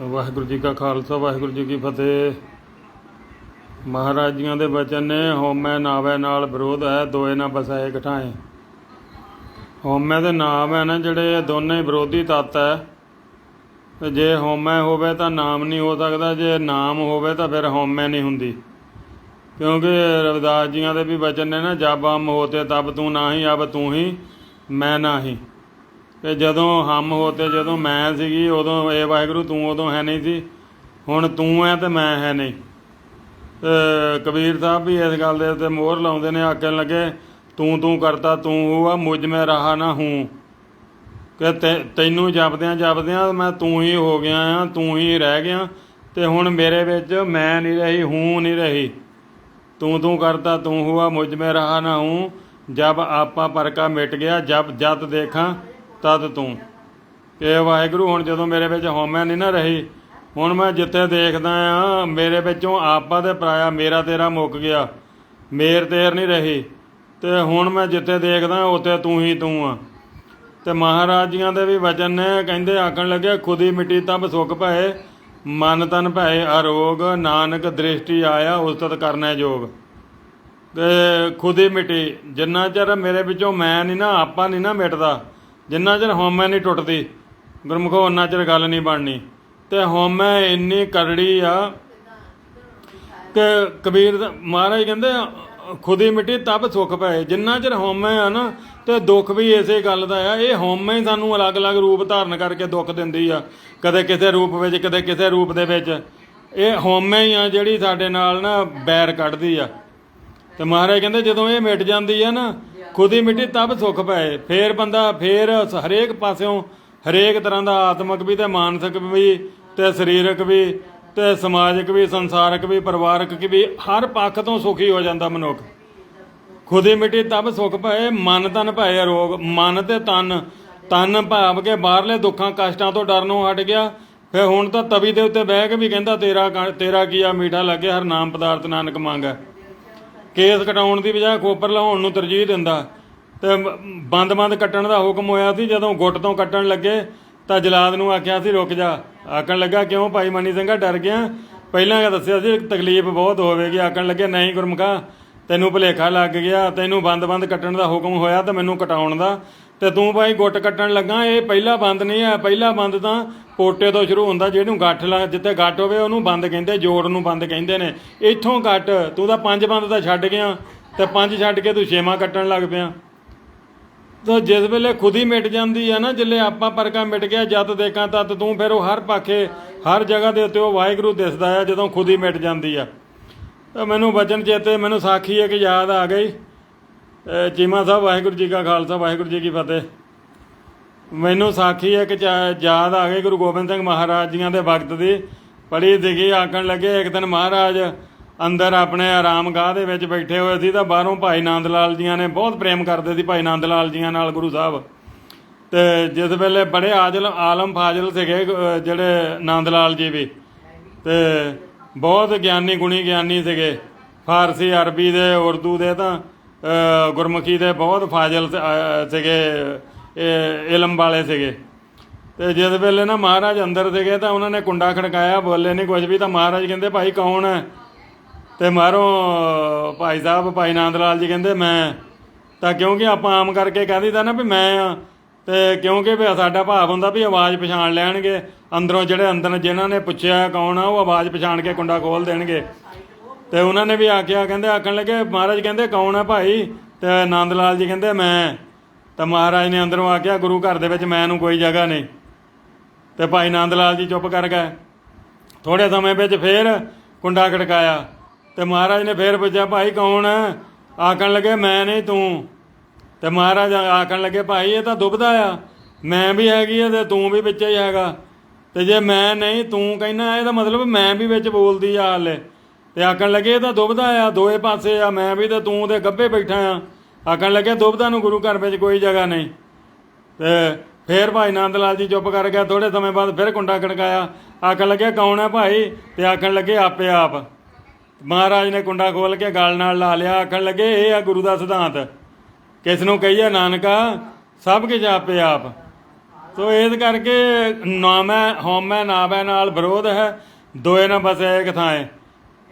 ਵਾਹਿਗੁਰੂ ਜੀ ਕਾ ਖਾਲਸਾ, ਵਾਹਿਗੁਰੂ ਜੀ ਕੀ ਫਤਿਹ। ਮਹਾਰਾਜੀਆਂ ਦੇ ਬਚਨ ਨੇ, ਹਉਮੈ ਨਾਵੈ ਨਾਲ ਵਿਰੋਧ ਹੈ, ਦੋਏ ਨਾ ਬਸਾਏ ਘਟਾਏ ਹਉਮੈ ਦੇ ਨਾਮ ਹੈ ਨਾ, ਜਿਹੜੇ ਦੋਨੇ ਵਿਰੋਧੀ ਤੱਤ ਹੈ। ਤੇ ਜੇ ਹਉਮੈ ਹੋਵੇ ਤਾਂ ਨਾਮ ਨਹੀਂ ਹੋ ਸਕਦਾ, ਜੇ ਨਾਮ ਹੋਵੇ ਤਾਂ ਫਿਰ ਹਉਮੈ ਨਹੀਂ ਹੁੰਦੀ। ਕਿਉਂਕਿ ਰਵਿਦਾਸ ਜੀਆਂ ਦੇ ਵੀ ਬਚਨ ਨੇ ਨਾ, ਜਬ ਹਮ ਹੋਤੇ ਤਬ ਤੂੰ ਨਾਹੀ, ਅਬ ਤੂੰ ਹੀ, ਮੈਂ ਨਾਹੀ। ਤੇ ਜਦੋਂ ਹਮ ਹੋ ਹੋਤੇ ਜਦੋਂ ਮੈਂ ਸੀਗੀ, ਉਦੋਂ ਇਹ ਵਾਹਿਗੁਰੂ ਤੂੰ ਉਦੋਂ ਹੈ ਨਹੀਂ ਸੀ। ਹੁਣ ਤੂੰ ਹੈ ਤੇ ਮੈਂ ਹੈ ਨਹੀਂ। ਕਬੀਰ ਸਾਹਿਬ ਵੀ ਇਸ ਗੱਲ ਦੇ ਉੱਤੇ ਮੋਹਰ ਲਾਉਂਦੇ ਨੇ, ਆਖਣ ਲੱਗੇ, ਤੂੰ ਤੂੰ ਕਰਤਾ, ਤੂੰ ਹੁਆ ਮੁਝ ਮੈਂ ਰਹਾ ਨਾ ਹੂੰ। ਕਿ ਤੈ- ਤੈਨੂੰ ਜਪਦਿਆਂ ਜਪਦਿਆਂ ਮੈਂ ਤੂੰ ਹੀ ਹੋ ਗਿਆ ਆ, ਤੂੰ ਹੀ ਰਹਿ ਗਿਆ। ਤੇ ਹੁਣ ਮੇਰੇ ਵਿੱਚ ਮੈਂ ਨਹੀਂ ਰਹੀ, ਹੂੰ ਨਹੀਂ ਰਹੀ। ਤੂੰ ਤੂੰ ਕਰਤਾ, ਤੂੰ ਹੁਆ ਮੁਝ ਮੈਂ ਰਹਾ ਨਾ ਹੂੰ। ਜਬ ਆਪਾ ਪਰਕਾ ਮਿਟ ਗਿਆ ਜਬ ਜਤ ਦੇਖਾਂ। ਤਦ ਤੂੰ ਇਹ ਵਾਹਿਗੁਰੂ, ਹੁਣ ਜਦੋਂ ਮੇਰੇ ਵਿੱਚ ਹਉਮੈ ਨਹੀਂ ਨਾ ਰਹੀ, ਹੁਣ ਮੈਂ ਜਿੱਥੇ ਦੇਖਦਾ ਆ, ਮੇਰੇ ਵਿੱਚੋਂ ਆਪਾ ਤੇ ਪਰਾਇਆ ਮੇਰਾ ਤੇਰਾ ਮੁੱਕ ਗਿਆ, ਮੇਰ ਤੇਰ ਨਹੀਂ ਰਹੀ। ਤੇ ਹੁਣ ਮੈਂ ਜਿੱਥੇ ਦੇਖਦਾ ਉੱਥੇ ਤੂੰ ਹੀ ਤੂੰ ਆ। ਤੇ ਮਹਾਰਾਜ ਜੀਆਂ ਦੇ ਵੀ ਵਚਨ ਨੇ, ਕਹਿੰਦੇ ਆਖਣ ਲੱਗੇ, ਖੁਦੀ ਮਿੱਟੀ ਤਬ ਸੁਖ ਭਏ, ਮਨ ਤਨ ਭਏ ਅਰੋਗ, ਨਾਨਕ ਦ੍ਰਿਸ਼ਟੀ ਆਇਆ ਉਸਤਤ ਕਰਨਾ ਜੋਗ। ਤੇ ਖੁਦੀ ਮਿੱਟੀ, ਜਿੰਨਾ ਚਿਰ ਮੇਰੇ ਵਿੱਚੋਂ ਮੈਂ ਨਹੀਂ ਨਾ, ਆਪਾ ਨਹੀਂ ਨਾ ਮਿਟਦਾ ਜਿੰਨਾ ਚਿਰ ਹਉਮੈ ਨਹੀਂ ਟੁੱਟਦੀ ਗੁਰਮੁਖੋ ਉਹਨਾਂ ਚਿਰ ਗੱਲ ਨਹੀਂ ਬਣਨੀ। ਤੇ ਹਉਮੈ ਇੰਨੀ ਕਰੜੀ ਆ ਕਿ ਕਬੀਰ ਮਹਾਰਾਜ ਕਹਿੰਦੇ ਅ, ਖੁਦੀ ਮਿੱਟੀ ਤਬ ਸੁੱਖ ਪਏ। ਜਿੰਨਾ ਚਿਰ ਹਉਮੈ ਆ ਨਾ ਤੇ ਦੁੱਖ ਵੀ ਇਸੇ ਗੱਲ ਦਾ ਆ। ਇਹ ਹਉਮੈ ਹੀ ਸਾਨੂੰ ਅਲੱਗ-ਅਲੱਗ ਰੂਪ ਧਾਰਨ ਕਰਕੇ ਦੁੱਖ ਦਿੰਦੀ ਆ ਕਦੇ ਕਿਸੇ ਰੂਪ ਵਿੱਚ ਕਦੇ ਕਿਸੇ ਰੂਪ ਦੇ ਵਿੱਚ। ਇਹ ਹਉਮੈ ਹੀ ਆ ਜਿਹੜੀ ਸਾਡੇ ਨਾਲ ਨਾ ਬੈਰ ਕੱਢਦੀ ਆ। ਤੇ ਮਹਾਰਾਜ ਕਹਿੰਦੇ ਜਦੋਂ ਇਹ ਮਿਟ ਜਾਂਦੀ ਆ ਨਾ ਖੁਦੀ ਮਿੱਟੀ ਤਬ ਸੁੱਖ ਪਏ ਫੇਰ ਬੰਦਾ ਫੇਰ ਹਰੇਕ ਪਾਸਿਓਂ ਹਰੇਕ ਤਰ੍ਹਾਂ ਦਾ ਆਤਮਿਕ ਵੀ ਤੇ ਮਾਨਸਿਕ ਵੀ, ਤੇ ਸਰੀਰਕ ਵੀ, ਤੇ ਸਮਾਜਿਕ ਵੀ, ਸੰਸਾਰਕ ਵੀ, ਪਰਿਵਾਰਕ ਵੀ, ਹਰ ਪੱਖ ਤੋਂ ਸੁਖੀ ਹੋ ਜਾਂਦਾ ਮਨੁੱਖ। ਖੁਦੀ ਮਿੱਟੀ ਤਬ ਸੁਖ ਪਏ ਮਨ ਤਨ ਭਏ ਰੋਗ, ਮਨ ਤੇ ਤਨ ਤਨ ਭਾਵ ਕੇ ਬਾਹਰਲੇ ਦੁੱਖਾਂ, ਕਸ਼ਟਾਂ ਤੋਂ ਡਰਨੋਂ ਹਟ ਗਿਆ। ਫਿਰ ਹੁਣ ਤਾਂ ਤਵੀ ਦੇ ਉੱਤੇ ਬਹਿ ਕੇ ਵੀ ਕਹਿੰਦਾ, ਤੇਰਾ ਕ- ਤੇਰਾ ਕੀਆ ਮੀਠਾ ਲੱਗੇ ਹਰ ਨਾਮ ਪਦਾਰਥ ਨਾਨਕ ਮੰਗੈ ਕੇਸ ਕਟਾਉਣ ਦੀ ਬਜਾਏ ਖੋਪਰ ਲਾਉਣ ਨੂੰ ਤਰਜੀਹ ਦਿੰਦਾ। ਤੇ ਬੰਦ-ਬੰਦ ਕੱਟਣ ਦਾ ਹੁਕਮ ਹੋਇਆ ਸੀ, ਜਦੋਂ ਗੁੱਟ ਤੋਂ ਕੱਟਣ ਲੱਗੇ, ਤਾਂ ਜਲਾਦ ਨੂੰ ਆਖਿਆ ਸੀ, ਰੁਕ ਜਾ। ਆਖਣ ਲੱਗਾ, ਕਿਉਂ ਭਾਈ ਮਨੀ ਸਿੰਘਾ ਡਰ ਗਿਆ? ਪਹਿਲਾਂ ਇਹ ਦੱਸਿਆ ਸੀ, ਤਕਲੀਫ ਬਹੁਤ ਹੋਵੇਗੀ। ਆਖਣ ਲੱਗੇ, ਨਹੀਂ ਗੁਰਮੁਖਾ ਤੈਨੂੰ ਭੁਲੇਖਾ ਲੱਗ ਗਿਆ, ਤੈਨੂੰ ਬੰਦ-ਬੰਦ ਕੱਟਣ ਦਾ ਹੁਕਮ ਹੋਇਆ ਤਾਂ ਮੈਨੂੰ ਕਟਾਉਣ ਦਾ। ਤੇ ਤੂੰ ਭਾਈ ਗੁੱਟ ਕੱਟਣ ਲੱਗਾ, ਇਹ ਪਹਿਲਾ ਬੰਦ ਨਹੀਂ ਹੈ, ਪਹਿਲਾ ਬੰਦ ਤਾਂ ਪੋਟੇ ਤੋਂ ਸ਼ੁਰੂ ਹੁੰਦਾ, ਜਿਹਨੂੰ ਗੱਠ ਲਾ, ਜਿੱਥੇ ਗੱਠ ਹੋਵੇ, ਉਹਨੂੰ ਬੰਦ ਕਹਿੰਦੇ, ਜੋੜ ਨੂੰ ਬੰਦ ਕਹਿੰਦੇ ਨੇ। ਇੱਥੋਂ ਕੱਟ ਤੂੰ ਤਾਂ ਪੰਜ ਬੰਦ ਤਾਂ ਛੱਡ ਗਿਆ, ਤੇ ਪੰਜ ਛੱਡ ਕੇ ਤੂੰ ਛੇਵਾਂ ਕੱਟਣ ਲੱਗ ਪਿਆ। ਤਾਂ ਜਿਸ ਵੇਲੇ ਖੁਦ ਹੀ ਮਿਟ ਜਾਂਦੀ ਆ ਨਾ, ਜਿੱਲੇ ਆਪਾਂ ਪਰਕਾ ਮਿਟ ਗਿਆ, ਜਦ ਦੇਖਾਂ ਤਦ ਤੂੰ ਫਿਰ ਉਹ ਹਰ ਪਾਖੇ, ਹਰ ਜਗ੍ਹਾ ਦੇ ਉੱਤੇ ਉਹ ਵਾਹਿਗੁਰੂ ਦਿਸਦਾ ਆ, ਜਦੋਂ ਖੁਦ ਹੀ ਮਿਟ ਜਾਂਦੀ ਆ। ਤਾਂ ਮੈਨੂੰ ਬਚਨ ਚੇਤੇ ਮੈਨੂੰ ਸਾਖੀ ਇੱਕ ਯਾਦ ਆ ਗਈ। ਚੀਮਾ ਸਾਹਿਬ, ਵਾਹਿਗੁਰੂ ਜੀ ਕਾ ਖਾਲਸਾ, ਵਾਹਿਗੁਰੂ ਜੀ ਕੀ ਫਤਿਹ। ਮੈਨੂੰ ਸਾਖੀ ਇੱਕ ਚਾ- ਯਾਦ ਆ ਗਈ ਗੁਰੂ ਗੋਬਿੰਦ ਸਿੰਘ ਮਹਾਰਾਜ ਜੀਆਂ ਦੇ ਵਕਤ ਦੀ। ਪੜੀ ਦਿਖੀ ਆਖਣ ਲੱਗੇ, ਇੱਕ ਦਿਨ ਮਹਾਰਾਜ, ਅੰਦਰ ਆਪਣੇ ਆਰਾਮਗਾਹ ਦੇ ਵਿੱਚ ਬੈਠੇ ਹੋਏ ਸੀ ਤਾਂ ਬਾਹਰੋਂ ਭਾਈ ਨੰਦ ਲਾਲ ਜੀਆਂ ਨੇ ਬਹੁਤ ਪ੍ਰੇਮ ਕਰਦੇ ਸੀ ਭਾਈ ਨੰਦ ਲਾਲ ਜੀਆਂ ਨਾਲ ਗੁਰੂ ਸਾਹਿਬ। ਤੇ ਜਿਸ ਵੇਲੇ ਬੜੇ ਆਜਲ ਆਲਮ ਫਾਜ਼ਲ ਸੀਗੇ ਜਿਹੜੇ ਨੰਦ ਲਾਲ ਜੀ ਵੀ। ਤੇ ਬਹੁਤ ਗਿਆਨੀ ਗੁਣੀ ਗਿਆਨੀ ਸੀਗੇ। ਫਾਰਸੀ, ਅਰਬੀ ਦੇ, ਉਰਦੂ ਦੇ ਤਾਂ ਗੁਰਮੁਖੀ ਦੇ ਬਹੁਤ ਫਾਜ਼ਲ ਸੀਗੇ ਇਲਮ ਵਾਲੇ ਸੀਗੇ। ਤੇ ਜਿਸ ਵੇਲੇ ਨਾ ਮਹਾਰਾਜ ਅੰਦਰ ਸੀਗੇ ਤਾਂ ਉਹਨਾਂ ਨੇ ਕੁੰਡਾ ਖੜਕਾਇਆ, ਬੋਲੇ, ਨਹੀਂ ਕੁਝ ਵੀ ਤਾਂ ਮਹਾਰਾਜ ਕਹਿੰਦੇ, ਭਾਈ ਕੌਣ ਹੈ? ਤੇ ਮਾਰੋ, ਭਾਈ ਸਾਹਿਬ, ਭਾਈ ਨੰਦ ਲਾਲ ਜੀ ਕਹਿੰਦੇ, ਮੈਂ। ਤਾਂ ਕਿਉਂਕਿ ਆਪਾਂ ਆਮ ਕਰਕੇ ਕਹਿ ਤਾਂ ਨਾ ਵੀ ਮੈਂ ਤੇ ਕਿਉਂਕਿ ਵੀ ਸਾਡਾ ਭਾਵ ਹੁੰਦਾ ਵੀ ਆਵਾਜ਼ ਪਛਾਣ ਲੈਣਗੇ, ਅੰਦਰੋਂ ਜਿਹੜੇ ਅੰਦਰ ਜਿਨ੍ਹਾਂ ਨੇ ਪੁੱਛਿਆ ਕੌਣ ਆ, ਉਹ ਆਵਾਜ਼ ਪਛਾਣ ਕੇ ਕੁੰਡਾ ਖੋਲ ਦੇਣਗੇ। ਤੇ ਉਹਨਾਂ ਨੇ ਵੀ ਆਖਿਆ, ਕਹਿੰਦੇ, ਆਖਣ ਲੱਗੇ, ਮਹਾਰਾਜ ਕਹਿੰਦੇ, ਕੌਣ ਆ ਭਾਈ? ਤੇ ਆਨੰਦ ਲਾਲ ਜੀ ਕਹਿੰਦੇ, ਮੈਂ। ਤਾਂ ਮਹਾਰਾਜ ਨੇ ਅੰਦਰੋਂ ਆਖਿਆ, ਗੁਰੂ ਘਰ ਦੇ ਵਿੱਚ ਮੈਂ ਨੂੰ ਕੋਈ ਜਗ੍ਹਾ ਨਹੀਂ। ਤੇ ਭਾਈ ਨੰਦ ਲਾਲ ਜੀ ਚੁੱਪ ਕਰ ਗਏ। ਥੋੜੇ ਸਮੇਂ ਵਿੱਚ ਫੇਰ ਕੁੰਡਾ ਖੜਕਾਇਆ। ਤੇ ਮਹਾਰਾਜ ਨੇ ਫੇਰ ਪੁੱਛਿਆ, ਭਾਈ ਕੌਣ ਹੈ ਆਖਣ ਲੱਗੇ, ਮੈਂ ਨਹੀਂ, ਤੂੰ। ਤੇ ਮਹਾਰਾਜ ਆਖਣ ਲੱਗੇ, ਭਾਈ, ਇਹ ਤਾਂ ਦੁਬਦਾ ਆ। ਮੈਂ ਵੀ ਹੈਗੀ ਆ ਤੇ ਤੂੰ ਵੀ ਵਿੱਚ ਹੀ ਹੈਗਾ। ਤੇ ਜੇ ਮੈਂ ਨਹੀਂ, ਤੂੰ ਕਹਿਣਾ ਇਹਦਾ ਮਤਲਬ ਮੈਂ ਵੀ ਵਿੱਚ ਬੋਲਦੀ ਆ ਹਾਲੇ। ਤੇ ਆਖਣ ਲੱਗੇ, ਇਹ ਤਾਂ ਦੁਬਦਾ ਆ, ਦੋਏ ਪਾਸੇ ਆ, ਮੈਂ ਵੀ ਤੇ ਤੂੰ ਤੇ ਗੱਭੇ ਬੈਠਾ ਆ। ਆਖਣ ਲੱਗੇ, ਦੁਬਦਾ ਨੂੰ ਗੁਰੂ ਘਰ ਵਿੱਚ ਕੋਈ ਜਗ੍ਹਾ ਨਹੀਂ। ਤੇ ਫੇਰ ਭਾਈ ਨੰਦ ਲਾਲ ਜੀ ਚੁੱਪ ਕਰ ਗਿਆ ਥੋੜੇ ਸਮੇਂ ਬਾਅਦ ਫਿਰ ਕੁੰਡਾ ਖੜਕਾਇਆ। ਆਖਣ ਲੱਗੇ, ਕੌਣ ਹੈ ਭਾਈ? ਤੇ ਆਖਣ ਲੱਗੇ, ਆਪੇ ਆਪ। ਮਹਾਰਾਜ ਨੇ ਕੁੰਡਾ ਖੋਲ ਕੇ ਗਲ ਨਾਲ ਲਾ ਲਿਆ। ਆਖਣ ਲੱਗੇ, ਇਹ ਆ ਗੁਰੂ ਦਾ ਸਿਧਾਂਤ। ਕਿਸ ਨੂੰ ਕਹੀਏ ਨਾਨਕਾ? ਸਭ ਕੁਝ ਆਪੇ ਆਪ। ਸੋ ਇਸ ਕਰਕੇ ਨਾਮੈ ਹਉਮੈ ਨਾਵੈ ਨਾਲ ਵਿਰੋਧ ਹੈ। ਦੋਏ ਨਾ ਬਸੇ ਇੱਕ ਥਾਂ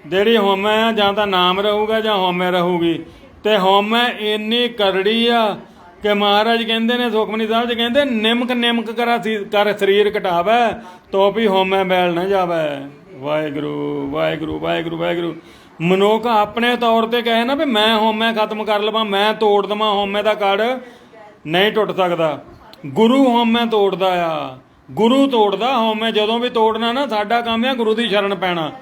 ਜਿਹੜੀ ਹਉਮੈ ਆ ਜਾਂ ਤਾਂ ਨਾਮ ਰਹੂਗਾ ਜਾਂ ਹਉਮੈ ਰਹੂਗੀ। ਤੇ ਹਉਮੈ ਇੰਨੀ ਕਰੜੀ ਆ ਕਿ ਮਹਾਰਾਜ ਕਹਿੰਦੇ ਨੇ, ਸੁਖਮਨੀ ਸਾਹਿਬ ਜੀ ਕਹਿੰਦੇ, ਨਿਮਕ ਨਿਮਕ ਕਰਾ ਸੀ- ਕਰ ਸਰੀਰ ਘਟਾਵੇ, ਤੋ ਵੀ ਹਉਮੈ ਮੈਲ ਨਾ ਜਾਵੇ। ਵਾਹਿਗੁਰੂ ਵਾਹਿਗੁਰੂ ਵਾਹਿਗੁਰੂ ਵਾਹਿਗੁਰੂ। ਮਨੁੱਖ ਆਪਣੇ ਤੌਰ ਤੇ ਕਹੇ ਨਾ ਵੀ ਮੈਂ ਹਉਮੈ ਖਤਮ ਕਰ ਲਵਾਂ, ਮੈਂ ਤੋੜ ਦਵਾਂ, ਹਉਮੈ ਦਾ ਕੜ ਨਹੀਂ ਟੁੱਟ ਸਕਦਾ। ਗੁਰੂ ਹਉਮੈ ਤੋੜਦਾ ਆ। ਗੁਰੂ ਤੋੜਦਾ, ਹਉਮੈ ਜਦੋਂ ਵੀ ਤੋੜਨਾ ਨਾ, ਸਾਡਾ ਕੰਮ ਆ ਗੁਰੂ ਦੀ ਸ਼ਰਨ ਪੈਣਾ।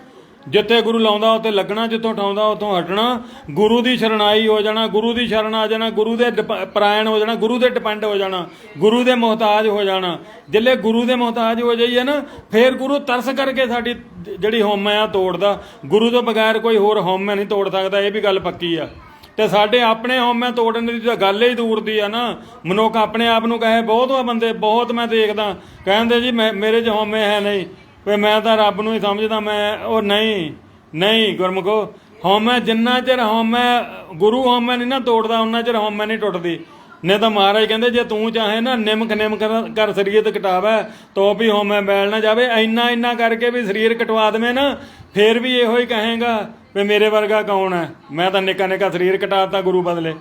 ਜਿੱਥੇ ਗੁਰੂ ਲਾਉਂਦਾ, ਉੱਥੇ ਲੱਗਣਾ, ਜਿੱਥੋਂ ਠਾਉਂਦਾ, ਉੱਥੋਂ ਹਟਣਾ। ਗੁਰੂ ਦੀ ਸ਼ਰਣਾਈ ਹੋ ਜਾਣਾ, ਗੁਰੂ ਦੀ ਸ਼ਰਨ ਆ ਜਾਣਾ, ਗੁਰੂ ਦੇ ਡਿਪ- ਪਰਾਇਣ ਹੋ ਜਾਣਾ, ਗੁਰੂ ਦੇ ਡਿਪੈਂਡ ਹੋ ਜਾਣਾ, ਗੁਰੂ ਦੇ ਮੁਹਤਾਜ ਹੋ ਜਾਣਾ। ਜਿੱਲੇ ਗੁਰੂ ਦੇ ਮੁਹਤਾਜ ਹੋ ਜਾਈਏ ਨਾ, ਫੇਰ ਗੁਰੂ ਤਰਸ ਕਰਕੇ ਸਾਡੀ ਜਿਹੜੀ ਹਉਮੈ ਆ ਤੋੜਦਾ। ਗੁਰੂ ਤੋਂ ਬਗੈਰ ਕੋਈ ਹੋਰ ਹਉਮੈ ਨਹੀਂ ਤੋੜ ਸਕਦਾ, ਇਹ ਵੀ ਗੱਲ ਪੱਕੀ ਆ। ਤੇ ਸਾਡੇ ਆਪਣੇ ਹਉਮੈ ਤੋੜਨ ਦੀ ਤਾਂ ਗੱਲ ਹੀ ਦੂਰ ਦੀ ਆ ਨਾ। ਮਨੁੱਖ ਆਪਣੇ ਆਪ ਨੂੰ ਕਹੇ, ਬਹੁਤ ਆ ਬੰਦੇ, ਬਹੁਤ ਮੈਂ ਦੇਖਦਾ। ਕਹਿੰਦੇ ਜੀ, ਮੈਂ, ਮੇਰੇ 'ਚ ਹਉਮੈ ਹੈ ਨਹੀਂ। ਵੀ ਮੈਂ ਤਾਂ ਰੱਬ ਨੂੰ ਹੀ ਸਮਝਦਾ, ਮੈਂ, ਉਹ ਨਹੀਂ ਨਹੀਂ ਗੁਰਮੁਖੋ, ਹਉਮੈ ਜਿੰਨਾ ਚਿਰ ਹਉਮੈ, ਗੁਰੂ ਹਉਮੈ ਨਹੀਂ ਨਾ ਤੋੜਦਾ ਉਹਨਾਂ ਚਿਰ ਹਉਮੈ ਨਹੀਂ ਟੁੱਟਦੀ। ਨੇ ਤਾਂ ਮਹਾਰਾਜ ਕਹਿੰਦੇ, ਜੇ ਤੂੰ ਚਾਹੇ ਨਾ ਨਿਮਕ ਨਿਮਕ ਕਰ- ਕਰ ਸਰੀਰ ਕਟਾਵਾ, ਤੋ ਵੀ ਹਉਮੈ ਬੈਲ ਨਾ ਜਾਵੇ, ਇੰਨਾ ਇੰਨਾ ਕਰਕੇ ਵੀ ਸਰੀਰ ਕਟਵਾ ਦੇਵੇਂ ਨਾ, ਫੇਰ ਵੀ ਇਹੋ ਹੀ ਕਹੇਗਾ ਵੀ ਮੇਰੇ ਵਰਗਾ ਕੌਣ ਹੈ? ਮੈਂ ਤਾਂ ਨਿੱਕਾ ਨਿੱਕਾ ਸਰੀਰ ਕਟਾਤਾ ਗੁਰੂ ਬਦਲੇ।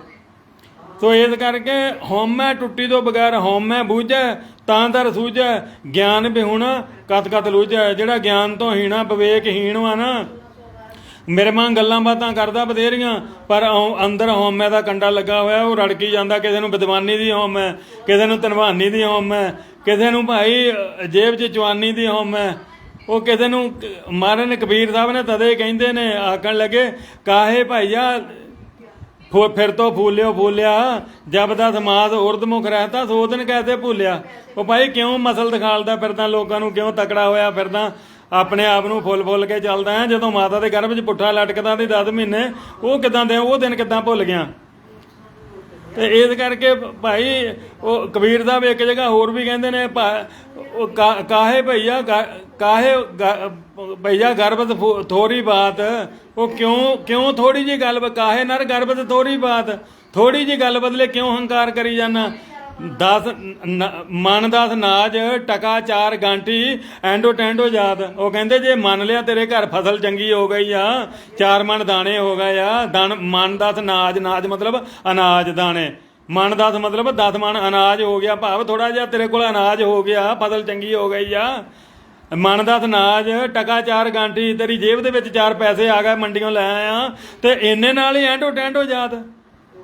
ਸੋ ਇਸ ਕਰਕੇ ਹਉਮੈ ਟੁੱਟੀ ਤੋਂ ਬਗੈਰ ਹਉਮੈ ਬੂਝੈ, ਤਾਂ ਦਰ ਸੂਝੈ, ਗਿਆਨ ਬਿਹੁਣਾ, ਕਤ ਕਤ ਲੂਝੈ। ਜਿਹੜਾ ਗਿਆਨ ਤੋਂ ਹੀਣਾ ਵਿਵੇਕਹੀਣ ਵਾ ਨਾ, ਮੇਰੇ ਮਾਂ ਗੱਲਾਂ ਬਾਤਾਂ ਕਰਦਾ ਬਥੇਰੀਆਂ, ਪਰ ਅੰਦਰ ਹਉਮੈ ਦਾ ਕੰਡਾ ਲੱਗਾ ਹੋਇਆ, ਉਹ ਰੜਕੀ ਜਾਂਦਾ, ਕਿਸੇ ਨੂੰ ਵਿਦਵਾਨੀ ਦੀ ਹਉਮੈ, ਕਿਸੇ ਨੂੰ ਧਨਵਾਨੀ ਦੀ ਹਉਮੈ, ਕਿਸੇ ਨੂੰ ਭਾਈ ਜੇਬ 'ਚ ਜਵਾਨੀ ਦੀ ਹਉਮੈ। ਉਹ ਕਿਸੇ ਨੂੰ ਕ- ਨੇ ਕਬੀਰ ਸਾਹਿਬ ਨੇ ਤਦੇ ਕਹਿੰਦੇ ਨੇ, ਆਖਣ ਲੱਗੇ, ਕਾਹੇ ਭਾਈਆ ਫੋ ਫਿਰ ਤੋਂ ਫੂਲਿਓ ਫੂਲਿਆ, ਜਬ ਦਾ ਸਮਾਦ ਉਰਦਮੁਖ ਰਹਤਾ, ਸੋ ਦਿਨ ਕਹਤੇ ਭੁੱਲਿਆ? ਉਹ ਭਾਈ ਕਿਉਂ ਮਸਲ ਦਿਖਾਲਦਾ ਫਿਰਦਾ, ਲੋਕਾਂ ਨੂੰ ਕਿਉਂ ਤਕੜਾ ਹੋਇਆ ਫਿਰਦਾ? ਆਪਣੇ ਆਪ ਨੂੰ ਫੁੱਲ ਫੁੱਲ ਕੇ ਚੱਲਦਾ ਹੈ, ਜਦੋਂ ਮਾਤਾ ਦੇ ਗਰਭ 'ਚ ਪੁੱਠਾ ਲਟਕਦਾ ਤੇ 10 ਮਹੀਨੇ, ਉਹ ਕਿਦਾਂ ਦੇ ਉਹ ਦਿਨ ਕਿਦਾਂ ਭੁੱਲ ਗਿਆ? ਤੇ ਇਸ ਕਰਕੇ ਭਾਈ ਉਹ ਕਬੀਰ ਸਾਹਿਬ ਇੱਕ ਜਗ੍ਹਾ ਹੋਰ ਵੀ ਕਹਿੰਦੇ ਨੇ ਕਾਹੇ ਭਈਆ ਕਾਹੇ ਗਾ- ਭਈਆ ਗਰਬਤ ਥੋੜੀ ਬਾਤ। ਉਹ ਕਿਉਂ ਕਿਉਂ ਥੋੜੀ ਜੀ ਗੱਲ ਕਾਹੇ ਨਰ ਗਰਬਤ ਥੋੜੀ ਬਾਤ? ਥੋੜੀ ਜੀ ਗੱਲ ਬਦਲੇ ਕਿਉਂ ਹੰਕਾਰ ਕਰੀ ਜਾਣਾ 10 ਮਨ ਦਸ ਨਾਜ, ਟਕਾ ਚਾਰ ਗਾਂਟੀ ਐਂਡੋ ਟੈਂਡੋ ਜਾਤ। ਉਹ ਕਹਿੰਦੇ, ਜੇ ਮੰਨ ਲਿਆ ਤੇਰੇ ਘਰ ਫਸਲ ਚੰਗੀ ਹੋ ਗਈ ਆ, ਚਾਰ ਮਣ ਦਾਣੇ ਹੋ ਗਏ ਆ ਦਨ ਮਨ ਦਸ ਨਾਜ ਨਾਜ ਮਤਲਬ ਅਨਾਜ ਦਾਣੇ। ਮਨ ਦਸ ਮਤਲਬ 10 ਮਣ ਅਨਾਜ ਹੋ ਗਿਆ, ਭਾਵ ਥੋੜਾ ਜਿਹਾ ਤੇਰੇ ਕੋਲ ਅਨਾਜ ਹੋ ਗਿਆ, ਫਸਲ ਚੰਗੀ ਹੋ ਗਈ ਆ। ਮਨ ਦਾ ਅਨਾਜ ਟਕਾ ਚਾਰ ਗਾਂਟੀ ਤੇਰੀ ਜੇਬ ਦੇ ਵਿੱਚ ਚਾਰ ਪੈਸੇ ਆ ਗਏ ਮੰਡੀੋਂ ਲੈ ਆਇਆ। ਤੇ ਇੰਨੇ ਨਾਲ ਹੀ ਐਂਡੋ ਟੈਂਡੋ ਜਾਤ।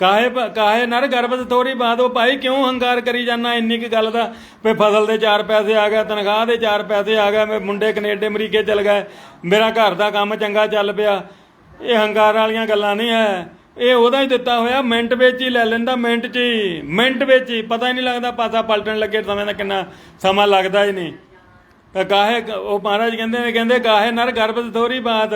ਕਾਹੇ ਕਾਹੇ ਨਰ ਗਰਬਤ ਥੋੜੀ ਬਾਤ ਉਹ ਭਾਈ ਕਿਉਂ ਹੰਕਾਰ ਕਰੀ ਜਾਂਦਾ? ਇੰਨੀ ਕੀ ਗੱਲ ਦਾ ਵੀ ਫਸਲ ਦੇ ਚਾਰ ਪੈਸੇ ਆ ਗਏ, ਤਨਖਾਹ ਦੇ ਚਾਰ ਪੈਸੇ ਆ ਗਏ, ਮੈਂ ਮੁੰਡੇ ਕੈਨੇਡਾ, ਅਮਰੀਕੇ ਚਲ ਗਏ ਮੇਰਾ ਘਰ ਦਾ ਕੰਮ ਚੰਗਾ ਚੱਲ ਪਿਆ। ਇਹ ਹੰਕਾਰ ਵਾਲੀਆਂ ਗੱਲਾਂ ਨਹੀਂ ਹੈ ਇਹ ਉਹਦਾ ਹੀ ਦਿੱਤਾ ਹੋਇਆ, ਮਿੰਟ ਵਿੱਚ ਹੀ ਲੈ ਲੈਂਦਾ, ਮਿੰਟ 'ਚ ਹੀ, ਮਿੰਟ ਵਿੱਚ ਹੀ। ਪਤਾ ਹੀ ਨਹੀਂ ਲੱਗਦਾ ਪਾਸਾ ਪਲਟਣ ਲੱਗੇ, ਸਮੇਂ ਦਾ ਕਿੰਨਾ ਸਮਾਂ ਲੱਗਦਾ ਹੀ ਨਹੀਂ। ਤਾਂ ਕਾਹੇ ਉਹ ਮਹਾਰਾਜ ਕਹਿੰਦੇ ਨੇ, ਕਹਿੰਦੇ ਕਾਹੇ ਨਰ ਗਰਭ ਥੋੜੀ ਬਾਤ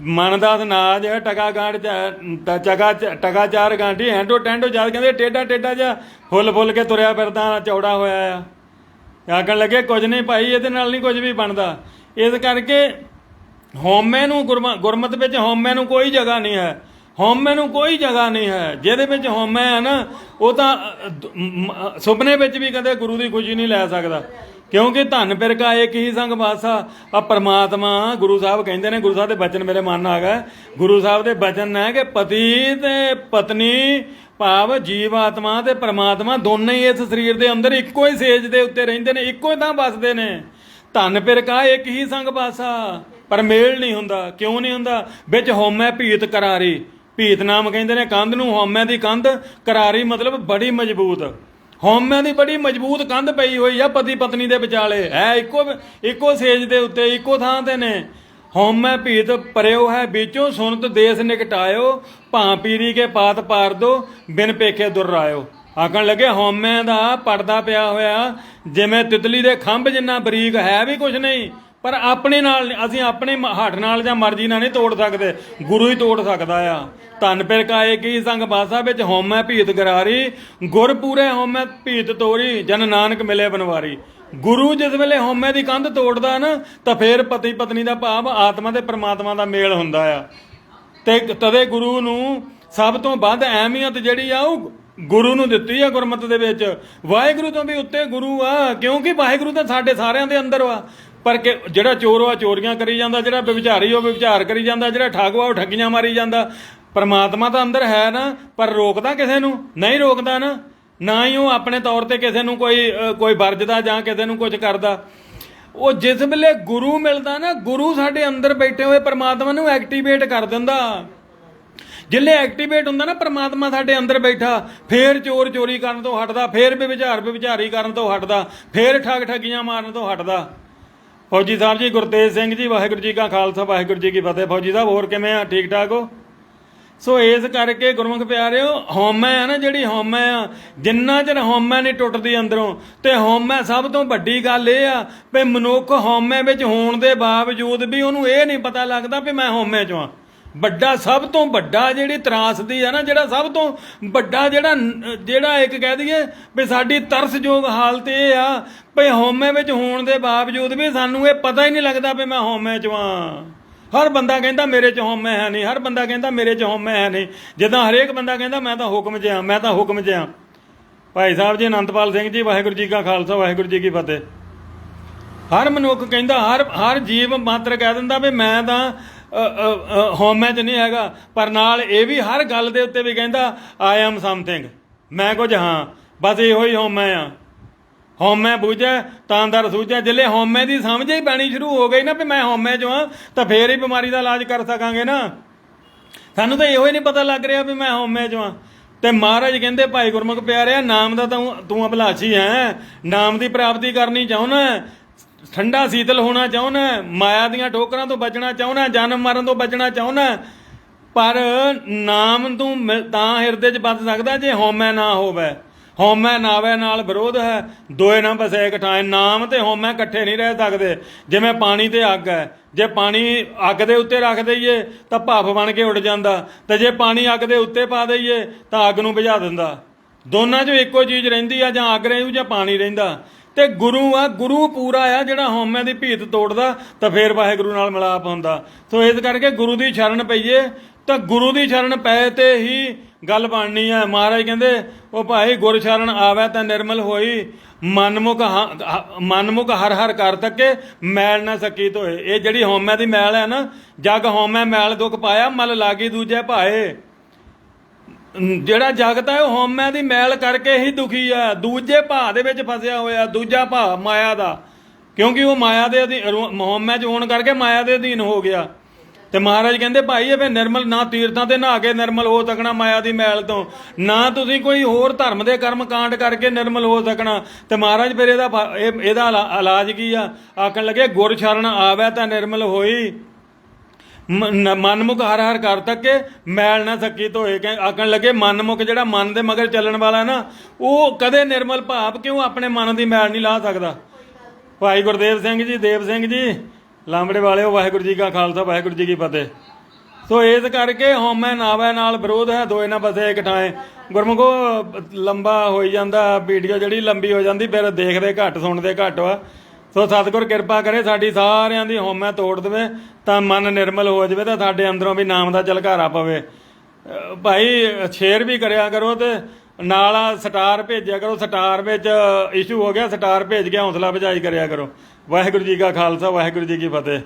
ਮਨ ਦਾ ਅਨਾਜ ਟਕਾ ਗਾਂਡ ਚ- ਚਗਾ ਚਾਰ ਗਾਂਢੀ, ਹੈਂਡੋ ਟੈਂਡੋ ਜਦ ਕਹਿੰਦੇ ਟੇਡਾ ਟੇਡਾ ਜਿਹਾ ਫੁੱਲ ਫੁੱਲ ਕੇ ਤੁਰਿਆ ਫਿਰਦਾ, ਚੌੜਾ ਹੋਇਆ ਆ। ਆਖਣ ਲੱਗੇ, ਕੁਝ ਨਹੀਂ ਭਾਈ, ਇਹਦੇ ਨਾਲ ਨਹੀਂ ਕੁਝ ਵੀ ਬਣਦਾ। ਇਸ ਕਰਕੇ ਹਉਮੈ ਨੂੰ ਗੁਰਮ- ਗੁਰਮਤ ਵਿੱਚ ਹਉਮੈ ਨੂੰ ਕੋਈ ਜਗ੍ਹਾ ਨਹੀਂ ਹੈ। ਹਉਮੈ ਨੂੰ ਕੋਈ ਜਗ੍ਹਾ ਨਹੀਂ ਹੈ। ਜਿਹਦੇ ਵਿੱਚ ਹਉਮੈ ਹੈ ਨਾ ਉਹ ਤਾਂ ਸੁਪਨੇ ਵਿੱਚ ਵੀ ਕਦੇ ਗੁਰੂ ਦੀ ਖੁਸ਼ੀ ਨਹੀਂ ਲੈ ਸਕਦਾ। ਕਿਉਂਕਿ ਧੰਨ ਪਿਰਕਾ ਇੱਕ ਹੀ ਸੰਗ ਵਾਸਾ ਆ ਪ੍ਰਮਾਤਮਾ ਗੁਰੂ ਸਾਹਿਬ ਕਹਿੰਦੇ ਨੇ, ਗੁਰੂ ਸਾਹਿਬ ਦੇ ਬਚਨ ਮੇਰੇ ਮਨ ਆ ਗਏ। ਗੁਰੂ ਸਾਹਿਬ ਦੇ ਬਚਨ ਨੇ ਕਿ ਪਤੀ ਤੇ ਪਤਨੀ ਭਾਵ ਜੀਵ ਆਤਮਾ ਤੇ ਪਰਮਾਤਮਾ ਦੋਨੇ ਹੀ ਇਸ ਸਰੀਰ ਦੇ ਅੰਦਰ ਇੱਕੋ ਹੀ ਸੇਜ ਦੇ ਉੱਤੇ ਰਹਿੰਦੇ ਨੇ, ਇੱਕੋ ਹੀ ਤਾਂ ਵੱਸਦੇ ਨੇ। ਧੰਨ ਪਿਰਕਾ ਇੱਕ ਹੀ ਸੰਗ ਬਾਸਾ? ਪਰ ਮੇਲ ਨਹੀਂ ਹੁੰਦਾ, ਕਿਉਂ ਨਹੀਂ ਹੁੰਦਾ? ਵਿੱਚ ਹਉਮੈ ਭੀਤ ਕਰਾਰੀ। ਭੀਤ ਨਾਮ ਕਹਿੰਦੇ ਨੇ ਕੰਧ ਨੂੰ, ਹਉਮੈ ਦੀ ਕੰਧ। ਕਰਾਰੀ ਮਤਲਬ ਬੜੀ ਮਜ਼ਬੂਤ। ਹਉਮੈ ਦੀ ਬੜੀ ਮਜ਼ਬੂਤ ਕੰਧ ਪਈ ਹੋਈ ਆ ਪਤੀ ਪਤਨੀ ਦੇ ਵਿਚਾਲੇ। ਹੈ ਇੱਕੋ ਇੱਕੋ ਸੇਜ ਦੇ ਉੱਤੇ, ਇੱਕੋ ਥਾਂ ਤੇ ਨੇ। ਹਉਮੈ ਭੀਤ ਪਰਿਓ ਹੈ ਵਿੱਚੋਂ, ਸੁਨਤ ਦੇਸ ਨਿਕਟਾਇਓ। ਭਾਂ ਪੀਰੀ ਕੇ ਪਾਤ ਪਾਰ ਦੋ, ਬਿਨ ਪੇਖੇ ਦੁਰ ਰਾਇਓ। ਆਖਣ ਲੱਗੇ, ਹਉਮੈ ਦਾ ਪਰਦਾ ਪਿਆ ਹੋਇਆ, ਜਿਵੇਂ ਤਿਤਲੀ ਦੇ ਖੰਭ ਜਿੰਨਾ ਬਰੀਕ ਹੈ ਵੀ ਕੁਝ ਨਹੀਂ। ਪਰ ਆਪਣੇ ਨਾਲ ਅਸੀਂ ਆਪਣੇ ਮ- ਨਾਲ ਜਾਂ ਮਰਜ਼ੀ ਨਾਲ ਨਹੀਂ ਤੋੜ ਸਕਦੇ। ਗੁਰੂ ਹੀ ਤੋੜ ਸਕਦਾ ਆ। ਧੰਨ ਪਿਰ ਕਾਏ ਕੀ ਸੰਗ ਬਾਸਾ ਵਿੱਚ ਹਉਮੈ ਭੀਤ ਗਰਾਰੀ, ਗੁਰ ਪੂਰੇ ਹਉਮੈ ਭੀਤ ਤੋਰੀ, ਜਨ ਨਾਨਕ ਮਿਲੇ ਬਨਵਾਰੀ। ਗੁਰੂ ਜਿਸ ਵੇਲੇ ਹਉਮੈ ਦੀ ਕੰਧ ਤੋੜਦਾ ਨਾ, ਤਾਂ ਫੇਰ ਪਤੀ ਪਤਨੀ ਦਾ ਭਾਵ ਆਤਮਾ ਤੇ ਪ੍ਰਮਾਤਮਾ ਦਾ ਮੇਲ ਹੁੰਦਾ ਆ। ਤੇ ਤਦੇ ਗੁਰੂ ਨੂੰ ਸਭ ਤੋਂ ਵੱਧ ਅਹਿਮੀਅਤ ਜਿਹੜੀ ਆ, ਉਹ ਗੁਰੂ ਨੂੰ ਦਿੱਤੀ ਆ ਗੁਰਮਤ ਦੇ ਵਿੱਚ। ਵਾਹਿਗੁਰੂ ਤੋਂ ਵੀ ਉੱਤੇ ਗੁਰੂ ਆ। ਕਿਉਂਕਿ ਵਾਹਿਗੁਰੂ ਤਾਂ ਸਾਡੇ ਸਾਰਿਆਂ ਦੇ ਅੰਦਰ ਵਾ। ਪਰ ਕਿ ਜਿਹੜਾ ਚੋਰ ਆ ਚੋਰੀਆਂ ਕਰੀ ਜਾਂਦਾ, ਜਿਹੜਾ ਵਿਚਾਰੀ ਉਹ ਵਿਚਾਰ ਕਰੀ ਜਾਂਦਾ, ਜਿਹੜਾ ਠੱਗ ਉਹ ਠੱਗੀਆਂ ਮਾਰੀ ਜਾਂਦਾ। ਪਰਮਾਤਮਾ ਤਾਂ ਅੰਦਰ ਹੈ ਨਾ, ਪਰ ਰੋਕਦਾ ਕਿਸੇ ਨੂੰ? ਨਹੀਂ ਰੋਕਦਾ ਨਾ। ਨਾ ਹੀ ਉਹ ਆਪਣੇ ਤੌਰ ਤੇ ਕਿਸੇ ਨੂੰ ਕੋਈ ਕੋਈ ਵਰਜਦਾ ਜਾਂ ਕਿਸੇ ਨੂੰ ਕੁਝ ਕਰਦਾ। ਉਹ ਜਿਸ ਵੇਲੇ ਗੁਰੂ ਮਿਲਦਾ ਨਾ, ਗੁਰੂ ਸਾਡੇ ਅੰਦਰ ਬੈਠੇ ਹੋਏ ਪਰਮਾਤਮਾ ਨੂੰ ਐਕਟੀਵੇਟ ਕਰ ਦਿੰਦਾ। ਜਿੱਲੇ ਐਕਟੀਵੇਟ ਹੁੰਦਾ ਨਾ ਪਰਮਾਤਮਾ ਸਾਡੇ ਅੰਦਰ ਬੈਠਾ, ਫੇਰ ਚੋਰ ਚੋਰੀ ਕਰਨ ਤੋਂ ਹਟਦਾ, ਫੇਰ ਵਿਚਾਰ ਵਿਚਾਰੀ ਕਰਨ ਤੋਂ ਹਟਦਾ, ਫੇਰ ਠੱਗ ਠੱਗੀਆਂ ਮਾਰਨ ਤੋਂ ਹਟਦਾ। ਫੌਜੀ ਸਾਹਿਬ ਜੀ, ਗੁਰਤੇਜ ਸਿੰਘ ਜੀ, ਵਾਹਿਗੁਰੂ ਜੀ ਕਾ ਖਾਲਸਾ, ਵਾਹਿਗੁਰੂ ਜੀ ਕੀ ਫਤਿਹ। ਫੌਜੀ ਸਾਹਿਬ, ਹੋਰ ਕਿਵੇਂ ਆ? ਠੀਕ ਠਾਕ ਹੋ? ਸੋ ਇਸ ਕਰਕੇ ਗੁਰਮੁਖ ਪਿਆਰਿਓ, ਹਉਮੈ ਆ ਨਾ ਜਿਹੜੀ ਹਉਮੈ ਆ, ਜਿੰਨਾ ਚਿਰ ਹਉਮੈ ਨਹੀਂ ਟੁੱਟਦੀ ਅੰਦਰੋਂ, ਤੇ ਹਉਮੈ ਸਭ ਤੋਂ ਵੱਡੀ ਗੱਲ ਇਹ ਆ ਵੀ ਮਨੁੱਖ ਹਉਮੈ ਵਿੱਚ ਹੋਣ ਦੇ ਬਾਵਜੂਦ ਵੀ ਉਹਨੂੰ ਇਹ ਨਹੀਂ ਪਤਾ ਲੱਗਦਾ ਵੀ ਮੈਂ ਹਉਮੈ ਚ ਆ। ਵੱਡਾ ਸਭ ਤੋਂ ਵੱਡਾ ਜਿਹੜੀ ਤਰਾਸਦੀ ਆ ਨਾ, ਜਿਹੜਾ ਸਭ ਤੋਂ ਵੱਡਾ ਜਿਹੜਾ ਜਿਹੜਾ ਇੱਕ ਕਹਿ ਦਈਏ ਵੀ ਸਾਡੀ ਤਰਸਯੋਗ ਹਾਲਤ ਇਹ ਆ ਵੀ ਹਉਮੈ ਵਿੱਚ ਹੋਣ ਦੇ ਬਾਵਜੂਦ ਵੀ ਸਾਨੂੰ ਇਹ ਪਤਾ ਹੀ ਨਹੀਂ ਲੱਗਦਾ ਵੀ ਮੈਂ ਹਉਮੈ ਚ ਵਾਂ। ਹਰ ਬੰਦਾ ਕਹਿੰਦਾ ਮੇਰੇ ਚ ਹਉਮੈ ਹੈ ਨਹੀਂ, ਹਰ ਬੰਦਾ ਕਹਿੰਦਾ ਮੇਰੇ ਚ ਹਉਮੈ ਹੈ ਨਹੀਂ। ਜਦੋਂ ਹਰੇਕ ਬੰਦਾ ਕਹਿੰਦਾ ਮੈਂ ਤਾਂ ਹੁਕਮ 'ਚ ਆ, ਮੈਂ ਤਾਂ ਹੁਕਮ 'ਚ ਆ। ਭਾਈ ਸਾਹਿਬ ਜੀ, ਅਨੰਦਪਾਲ ਸਿੰਘ ਜੀ, ਵਾਹਿਗੁਰੂ ਜੀ ਕਾ ਖਾਲਸਾ, ਵਾਹਿਗੁਰੂ ਜੀ ਕੀ ਫਤਿਹ। ਹਰ ਮਨੁੱਖ ਕਹਿੰਦਾ, ਹਰ ਹਰ ਜੀਵ ਮਾਤਰ ਕਹਿ ਦਿੰਦਾ ਵੀ ਮੈਂ ਤਾਂ ਹਉਮੈ 'ਚ ਨਹੀਂ ਹੈਗਾ, ਪਰ ਨਾਲ ਇਹ ਵੀ ਹਰ ਗੱਲ ਦੇ ਉੱਤੇ ਵੀ ਕਹਿੰਦਾ ਆਈ ਐਮ ਸਮਥਿੰਗ ਮੈਂ ਕੁਝ ਹਾਂ, ਬਸ ਇਹੋ ਹੀ ਹਉਮੈ ਆ ਹਉਮੈ ਬੁਝੈ ਤਾਂ ਦਰ ਸੂਝੈ ਜਿਲੇ ਹਉਮੈ ਦੀ ਸਮਝ ਹੀ ਪੈਣੀ ਸ਼ੁਰੂ ਹੋ ਗਈ ਨਾ ਵੀ ਮੈਂ ਹਉਮੈ ਚ ਹਾਂ, ਤਾਂ ਫੇਰ ਹੀ ਬਿਮਾਰੀ ਦਾ ਇਲਾਜ ਕਰ ਸਕਾਂਗੇ ਨਾ। ਸਾਨੂੰ ਤਾਂ ਇਹੋ ਹੀ ਨਹੀਂ ਪਤਾ ਲੱਗ ਰਿਹਾ ਵੀ ਮੈਂ ਹਉਮੈ ਚ ਹਾਂ। ਤੇ ਮਹਾਰਾਜ ਕਹਿੰਦੇ, ਭਾਈ ਗੁਰਮੁਖ ਪਿਆਰਿਆ, ਨਾਮ ਦਾ ਤੂੰ ਤੂੰ ਅਭਿਲਾਸ਼ੀ ਹੈ। ਨਾਮ ਦੀ ਪ੍ਰਾਪਤੀ ਕਰਨੀ ਚਾਹੁੰਦਾ ਠੰਡਾ ਸੀਤਲ ਹੋਣਾ ਚਾਹੁੰਦਾ, ਮਾਇਆ ਦੀਆਂ ਠੋਕਰਾਂ ਤੋਂ ਬਚਣਾ ਚਾਹੁੰਦਾ, ਜਨਮ ਮਰਨ ਤੋਂ ਬਚਣਾ ਚਾਹੁੰਦਾ। ਪਰ ਨਾਮ ਤੂੰ ਮਿਲ- ਤਾਂ ਹਿਰਦੇ 'ਚ ਬਚ ਸਕਦਾ ਜੇ ਹਉਮੈ ਨਾ ਹੋਵੇ। ਹਉਮੈ ਨਾਵੇ ਨਾਲ ਵਿਰੋਧ ਹੈ, ਦੋਏ ਨਾ ਬਸੇ ਇਕਠਾਏ ਨਾਮ ਤੇ ਹਉਮੈ ਇਕੱਠੇ ਨਹੀਂ ਰਹਿ ਸਕਦੇ, ਜਿਵੇਂ ਪਾਣੀ ਤੇ ਅੱਗ ਹੈ। ਜੇ ਪਾਣੀ ਅੱਗ ਦੇ ਉੱਤੇ ਰੱਖ ਦਈਏ, ਤਾਂ ਭਾਫ ਬਣ ਕੇ ਉੱਡ ਜਾਂਦਾ। ਤੇ ਜੇ ਪਾਣੀ ਅੱਗ ਦੇ ਉੱਤੇ ਪਾ ਦਈਏ, ਤਾਂ ਅੱਗ ਨੂੰ ਬੁਝਾ ਦਿੰਦਾ। ਦੋਨਾਂ 'ਚੋਂ ਇੱਕੋ ਚੀਜ਼ ਰਹਿੰਦੀ ਆ, ਜਾਂ ਅੱਗ ਰਹਿੰਦੀ ਜਾਂ ਪਾਣੀ ਰਹਿੰਦਾ। ਤੇ ਗੁਰੂ ਆ ਗੁਰੂ ਪੂਰਾ ਆ, ਜਿਹੜਾ ਹਉਮੈ ਦੀ ਭੀਤ ਤੋੜਦਾ, ਤਾਂ ਫੇਰ ਵਾਹਿਗੁਰੂ ਨਾਲ ਮਿਲਾਪ ਹੁੰਦਾ। ਸੋ ਇਸ ਕਰਕੇ ਗੁਰੂ ਦੀ ਸ਼ਰਨ ਪਈਏ, ਤਾਂ ਗੁਰੂ ਦੀ ਸ਼ਰਨ ਪਏ ਤੇ ਹੀ ਗੱਲ ਬਣਨੀ ਆ। ਮਹਾਰਾਜ ਕਹਿੰਦੇ, ਉਹ ਭਾਈ ਗੁਰ ਸ਼ਰਨ ਆਵੇ ਤਾਂ ਨਿਰਮਲ ਹੋਈ, ਮਨਮੁਖ ਹ- ਮਨਮੁਖ ਹਰ ਹਰ ਕਰ ਤੱਕੇ, ਮੈਲ ਨਾ ਸਕੀ ਧੋਏ ਇਹ ਜਿਹੜੀ ਹਉਮੈ ਦੀ ਮੈਲ ਹੈ ਨਾ, ਜਗ ਹਉਮੈ ਮੈਲ ਦੁਖ ਪਾਇਆ, ਮਲ ਲਾਗੀ ਦੂਜੇ ਭਾਏ। ਜਿਹੜਾ ਜਗਤ ਹੈ ਉਹ ਹਉਮੈ ਦੀ ਮੈਲ ਕਰਕੇ ਹੀ ਦੁਖੀ ਹੈ। ਦੂਜੇ ਭਾਅ ਦੇ ਵਿੱਚ ਫਸਿਆ ਹੋਇਆ, ਦੂਜਾ ਭਾਅ ਮਾਇਆ ਦਾ। ਕਿਉਂਕਿ ਉਹ ਮਾਇਆ ਦੇ ਅਧੀਨ ਹਉਮੈ ਚ ਹੋਣ ਕਰਕੇ ਮਾਇਆ ਦੇ ਅਧੀਨ ਹੋ ਗਿਆ। ਤੇ ਮਹਾਰਾਜ ਕਹਿੰਦੇ, ਭਾਈ, ਇਹ ਫੇ ਨਿਰਮਲ ਨਾ ਤੀਰਥਾਂ ਤੇ ਨਹਾ ਕੇ ਨਿਰਮਲ ਹੋ ਸਕਣਾ ਮਾਇਆ ਦੀ ਮੈਲ ਤੋਂ। ਨਾ ਤੁਸੀਂ ਕੋਈ ਹੋਰ ਧਰਮ ਦੇ ਕਰਮ ਕਾਂਡ ਕਰਕੇ ਨਿਰਮਲ ਹੋ ਸਕਣਾ। ਤੇ ਮਹਾਰਾਜ ਫਿਰ ਇਹਦਾ ਫ- ਇਹਦਾ ਇਲਾਜ ਕੀ ਆ? ਆਖਣ ਲੱਗੇ ਗੁਰ ਸ਼ਰਨ ਆਵੇ ਤਾਂ ਨਿਰਮਲ ਹੋਈ। ਮਨਮੁਖ ਹਰ ਹਰ ਕਰ ਤੱਕੇ ਮੈਲ ਨਾ ਸਕੀ ਧੋਏ। ਕਹਿ ਆਖਣ ਲੱਗੇ, ਮਨਮੁਖ ਜਿਹੜਾ ਮਨ ਦੇ ਮਗਰ ਚੱਲਣ ਵਾਲਾ ਨਾ, ਉਹ ਕਦੇ ਨਿਰਮਲ ਭਾਵ ਕਿਉਂ ਆਪਣੇ ਮਨ ਦੀ ਮੈਲ ਨਹੀਂ ਲਾ ਸਕਦਾ? ਭਾਈ ਗੁਰਦੇਵ ਸਿੰਘ ਜੀ, ਦੇਵ ਸਿੰਘ ਜੀ, ਲਾਂਬੜੇ ਵਾਲਿਓ, ਵਾਹਿਗੁਰੂ ਜੀ ਕਾ ਖਾਲਸਾ, ਵਾਹਿਗੁਰੂ ਜੀ ਕੀ ਫਤਿਹ। ਸੋ ਇਸ ਕਰਕੇ ਹਉਮੈ ਨਾਵੈ ਨਾਲ ਵਿਰੋਧ ਹੈ, ਦੋਏ ਨਾ ਬਸੇ ਇਕਠਾਏ ਗੁਰਮੁਖੋ, ਲੰਬਾ ਹੋਈ ਜਾਂਦਾ, ਵੀਡੀਓ ਜਿਹੜੀ ਲੰਬੀ ਹੋ ਜਾਂਦੀ, ਫਿਰ ਦੇਖਦੇ ਘੱਟ, ਸੁਣਦੇ ਘੱਟ ਵਾ। ਸੋ ਸਤਿਗੁਰ ਕਿਰਪਾ ਕਰੇ ਸਾਡੀ ਸਾਰਿਆਂ ਦੀ ਹਉਮੈ ਤੋੜ ਦੇਵੇ, ਤਾਂ ਮਨ ਨਿਰਮਲ ਹੋ ਜਾਵੇ ਤਾਂ ਸਾਡੇ ਅੰਦਰੋਂ ਵੀ ਨਾਮ ਦਾ ਝਲਕਾਰਾ ਪਵੇ। ਭਾਈ, ਸ਼ੇਅਰ ਵੀ ਕਰਿਆ ਕਰੋ ਤੇ ਨਾਲ ਸਟਾਰ ਭੇਜਿਆ ਕਰੋ। ਸਟਾਰ ਵਿੱਚ ਇਸ਼ੂ ਹੋ ਗਿਆ, ਸਟਾਰ ਭੇਜ ਕੇ ਹੌਸਲਾ ਵਜਾਈ ਕਰਿਆ ਕਰੋ। ਵਾਹਿਗੁਰੂ ਜੀ ਕਾ ਖਾਲਸਾ, ਵਾਹਿਗੁਰੂ ਜੀ ਕੀ ਫਤਿਹ।